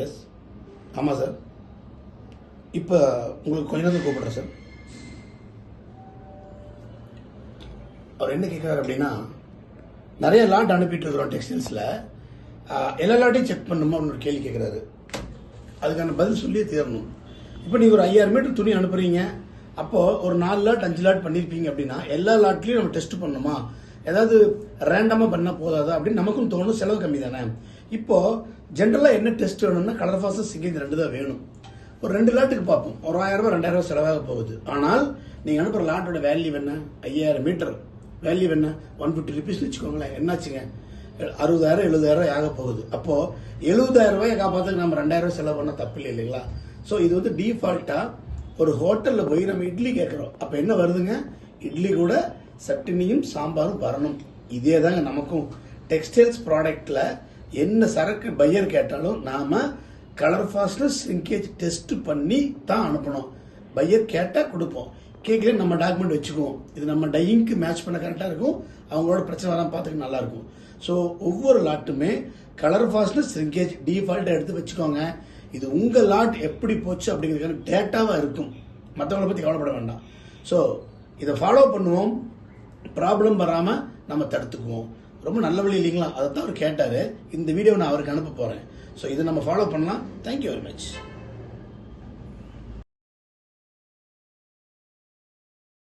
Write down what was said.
S ஆமாம் sir இப்போ உங்களுக்கு கொஞ்ச நேரத்தில் கூப்பிடுறேன் சார் அவர் என்ன கேட்குறாரு அப்படின்னா நிறைய லாட் அனுப்பிட்டு இருக்கிறோம் டெக்ஸ்டைல்ஸில் எல்லா லாட்டையும் செக் பண்ணணுமா ஒரு கேள்வி கேட்குறாரு அதுக்கான பதில் சொல்லியே தீரணும். இப்போ நீங்கள் ஒரு ஐயாயிரம் மீட்டர் துணி அனுப்புகிறீங்க அப்போது ஒரு நாலு லாட் அஞ்சு லாட் பண்ணியிருப்பீங்க அப்படின்னா எல்லா லாட்லேயும் நம்ம டெஸ்ட் பண்ணணுமா? ஏதாவது ரேண்டமாக பண்ணால் போதாதா அப்படின்னு நமக்கும் தோணும் செலவு கம்மி தானே இப்போது ஜென்ரலாக என்ன டெஸ்ட் வேணும்னா கலர் ஃபாஸ்ட் சிங்கிங் ரெண்டு தான் வேணும். ஒரு ரெண்டு லாட்டுக்கு பார்ப்போம். ஒரு ஆயிரம் ரூபாய் ரெண்டாயிரம் ரூபாய் செலவாக போகுது. ஆனால் நீங்கள் அனுப்புகிற லாட்டோட வேல்யூ என்ன? ஐயாயிரம் மீட்டர் வேல்யூ என்ன? ஒன் ஃபிஃப்டி ருபீஸ் வச்சுக்கோங்களேன். என்னாச்சுங்க? அறுபதாயிரம் எழுபதாயிரம் ஆக போகுது. அப்போது எழுபதாயிரம் ரூபாயை காப்பாற்றுக்கு நம்ம ரெண்டாயிரம் ரூபாய் செலவு பண்ண தப்பு இல்லை இல்லைங்களா? ஸோ இது வந்து டீஃபால்ட்டாக ஒரு ஹோட்டலில் போய் நம்ம இட்லி கேட்குறோம். அப்போ என்ன வருதுங்க? இட்லி கூட சட்டினியும் சாம்பாரும் வரணும். இதே தாங்க நமக்கும் டெக்ஸ்டைல்ஸ் ப்ராடக்டில் என்ன சரக்கு பையர் கேட்டாலும் நாம் கலர் ஃபாஸ்ட்னஸ் ஷ்ரிங்கேஜ் டெஸ்ட் பண்ணி தான் அனுப்பணும். பையர் கேட்டால் கொடுப்போம். கேட்கல நம்ம டாக்குமெண்ட் வச்சுக்குவோம். இது நம்ம டையிங்க்கு மேட்ச் பண்ண கரெக்டாக இருக்கும். அவங்களோட பிரச்சனை வராமல் பார்த்துக்க நல்லாயிருக்கும் ஸோ ஒவ்வொரு லாட்டுமே கலர் ஃபாஸ்ட்னஸ் ஷ்ரிங்கேஜ் டிஃபால்ட்டாக எடுத்து வச்சுக்கோங்க. இது உங்கள் லாட் எப்படி போச்சு அப்படிங்கிறதுக்கான டேட்டாவாக இருக்கும். மற்றவங்கள பற்றி கவலைப்பட வேண்டாம். ஸோ இதை ஃபாலோ பண்ணுவோம். ப்ராப்ளம் வராமல் நம்ம தடுத்துக்குவோம். ரொம்ப நல்ல வழி இல்லைங்களா? அதை தான் அவர் கேட்டார். இந்த வீடியோ நான் அவருக்கு அனுப்ப போகிறேன் ஸோ இதை நம்ம ஃபாலோ பண்ணலாம். Thank you very much